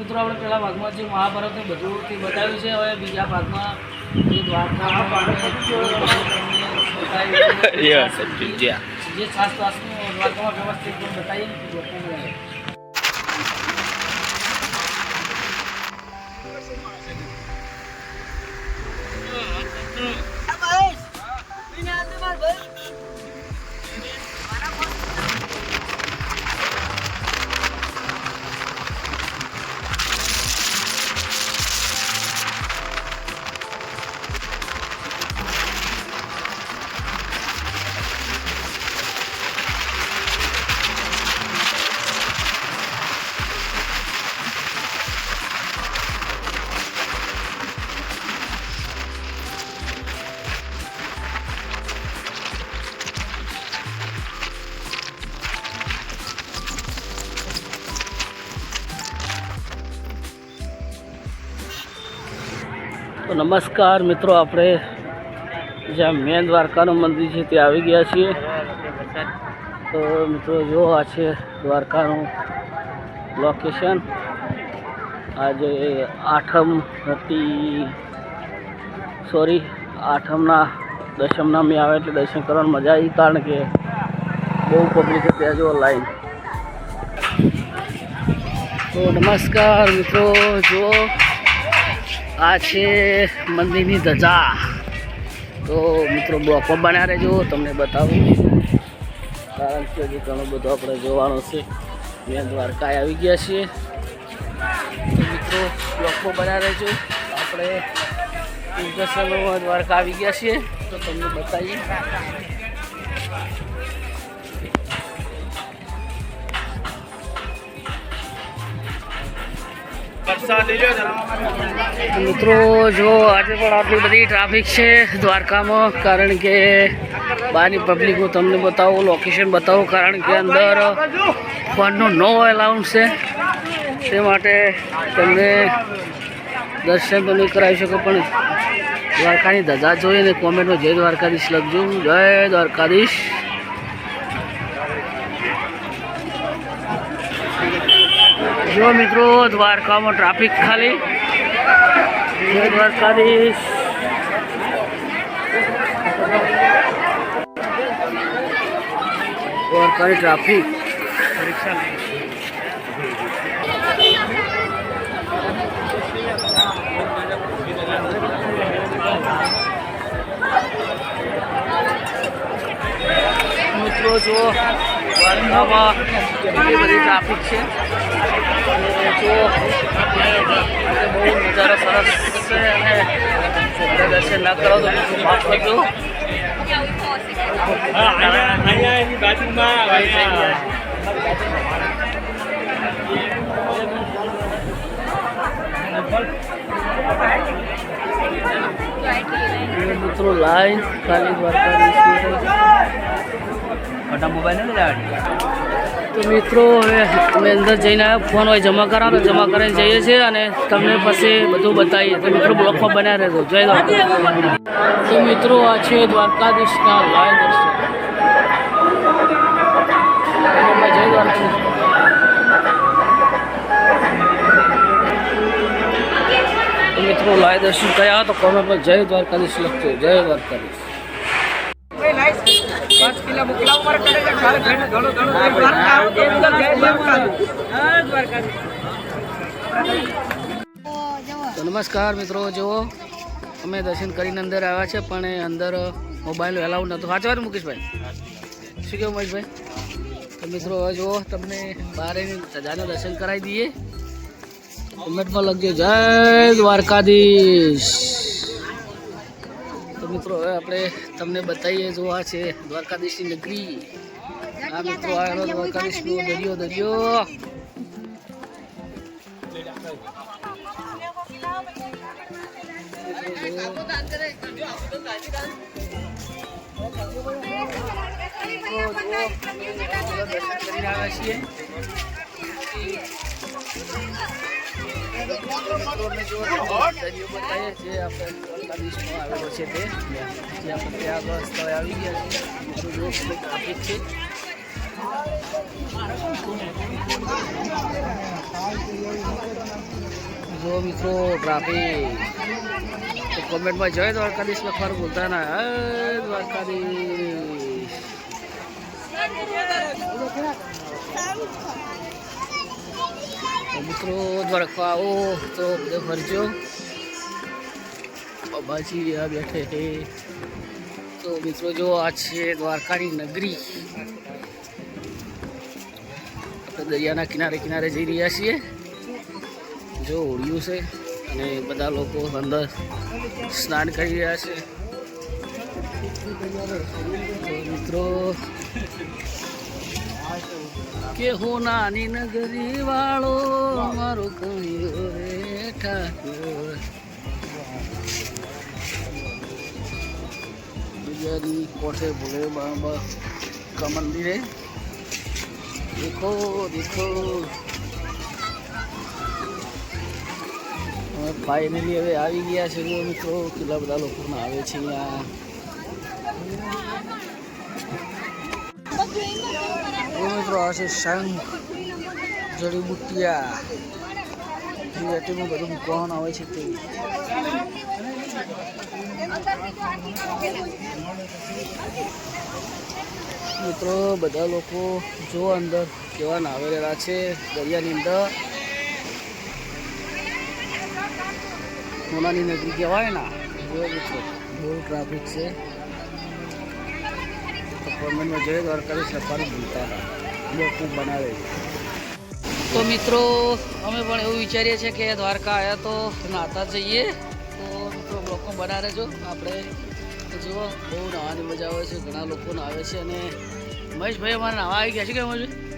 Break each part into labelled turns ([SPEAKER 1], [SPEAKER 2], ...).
[SPEAKER 1] મિત્રો આપણે પહેલા ભાગમાં જે મહાભારતને બધું તે બતાવ્યું છે હવે બીજા ભાગમાં જે દ્વારકા જે છાસ પાસનું દ્વારકામાં વ્યવસ્થિત બતાવીએ તો નમસ્કાર મિત્રો, આપણે જ્યાં મેન દ્વારકાનું મંદિર છે ત્યાં આવી ગયા છીએ. તો મિત્રો, જો આ છે દ્વારકાનું લોકેશન આજે આઠમ હતી સોરી આઠમના, દશમના મેં આવે એટલે દર્શન કરવાની મજા આવી, કારણ કે બહુ પબ્લિક ત્યાં જો લાઈન તો નમસ્કાર મિત્રો જુઓ આ છે મંદિરની ધજા. તો મિત્રો બ્લોકમાં બન્યા રહેજો, તમને બતાવું. કારણ કે હજી ઘણું બધું આપણે જોવાનું છે. મેં દ્વારકા આવી ગયા છીએ. મિત્રો બ્લોકમાં બન્યા રહેજો. આપણે દર્શનમાં દ્વારકા આવી ગયા છીએ. તો તમને બતાવીએ. મિત્રો જો આજે પણ આટલી બધી ટ્રાફિક છે દ્વારકામાં. કારણ કે બહારની પબ્લિક હું તમને બતાવું લોકેશન બતાવું, કારણ કે અંદર ફોનનો નો એલાઉન્સ છે. તે માટે તમને દર્શન તો નહીં કરાવી શકો, પણ દ્વારકાની ધજા જોઈને કોમેન્ટમાં જય દ્વારકાધીશ લખજો. જય દ્વારકાધીશ. જો મિત્રો દ્વારકામાં ટ્રાફિક ખાલી. દ્વારકાધીશ. દ્વારકાની ટ્રાફિક મિત્રો જો દ્વારકામાં બધી ટ્રાફિક છે. બહુ નજારો સરસ છે અને દર્શન ના કરો તો બીજું માફ મિત્રો લાઈન ખાલી દ્વારકાધીશની તો મિત્રો, હવે અમે અંદર જઈને ફોન હોય જમા કરાવો જમા કરીને જઈએ છીએ અને તમને પછી બધું બતાવીએ. તો મિત્રો બ્લોકમાં બન્યા રહેજો. જય દ્વારકા. તો મિત્રો, આ છે દ્વારકાધીશના લાય દર્શન. મિત્રો લાય દર્શન કયા તો કોમેન્ટમાં જય દ્વારકાધીશ લખજો જય દ્વારકાધીશ. તો નમસ્કાર મિત્રો જુઓ અમે દર્શન કરીને અંદર આવ્યા છે પણ એ અંદર મોબાઈલ એલાઉ નહોતો. સાચું વાત મુકેશભાઈ? શું કેવું મહેશભાઈ તો મિત્રો હવે જુઓ તમને બારેની સજાનું દર્શન કરાવી દઈએ. કોમેન્ટમાં લખજો જય દ્વારકાધીશ. મિત્રો, હવે આપણે તમને બતાવીએ જો આ છે દ્વારકાધીશની નગરી. આ મિત્રો આવેલો દ્વારકાધીશનો દરિયો દરિયો. દરિયો આપણે. દ્વારકાધીશમાં આવેલો છે તે. જે આપણે ત્યાં આગળ સ્થળે આવી ગયા છે. જો ટ્રાફિક છે. જો મિત્રો, ટ્રાફિક. તો કોમેન્ટમાં જય દ્વારકાધીશ લખવાનું બોલતા ના. હે દ્વારકાધીશ. મિત્રો, દ્વારકા આવો. તો બધે ફરજો. બાબાજી આ બેઠે હે તો મિત્રો જો આ છે દ્વારકાની નગરી. આપણે દરિયાના કિનારે કિનારે જઈ રહ્યા છીએ. જો ઓળિયું છે અને બધા લોકો અંદર સ્નાન કરી રહ્યા છે. મિત્રો, કે હો નાની નગરી વાળો, મારો કણિયો રે ઠાકોર. દરિયાની કોઠે ભોલે બાબા મંદિરે? દેખો દેખો. હવે ફાઇનલી હવે આવી ગયા છે મિત્રો, કેટલા બધા લોકો આવે છે અહીંયા. મિત્રો, આ છે શંખ, જડીબુટ્ટિયા. એટીમાં બધું કોણ આવે છે તે. મિત્રો, બધા લોકો જો અંદર કેવા નાવેલા છે, દરિયાની અંદર. સોનાની નગરી કહેવાય ને? જો મિત્રો, બહુ ટ્રાફિક છે. કોમેન્ટમાં જોઈએ દ્વારકાથી સફારી ભૂલતા લોકો બનાવે તો મિત્રો, અમે પણ એવું વિચારીએ છીએ કે દ્વારકા આવ્યા તો નાતા જઈએ. બના રહેજો. આપણે જુઓ, બહુ નવાની મજા આવે છે, ઘણા લોકો નાવે છે અને મહેશભાઈ અમારે નાવા આવી ગયા છે કે મહેશભાઈ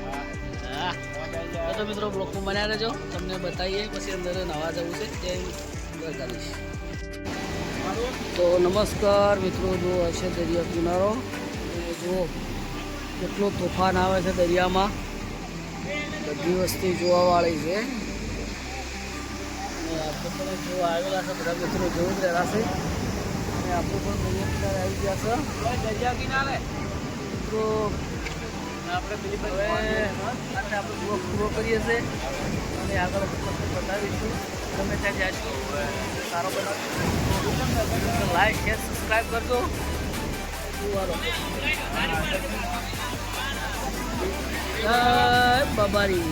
[SPEAKER 1] હા. તો મિત્રો બ્લોકમાં બનાવી રહેજો. તમને બતાવીએ, પછી અંદર નાવા જવું છે. તે તો નમસ્કાર મિત્રો જો હશે દરિયા કિનારો. જુઓ, કેટલો તોફાન આવે છે દરિયામાં. બધી વસ્તી જોવાવાળી છે. આપણે આવેલા છે, બધા મિત્રો જોવું જ રહેલા અને આપણે પણ કિનારે આવી ગયા છે. દરિયા કિનારે તો આપણે આપણે પૂરો પૂરો કરીએ છીએ. અને આગળ બતાવીશું. તમે ત્યાં જઈશું સારો બનાવીશું લાઈક શેર સબસ્ક્રાઈબ કરજો. બાબારી.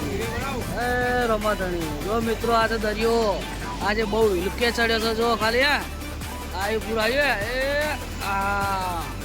[SPEAKER 1] એ રમાધણી. જો મિત્રો આજે દરિયો. આજે બહુ હિલકે ચડ્યો છે, જો ખાલી આ પૂરા આવ્યો એ, આ.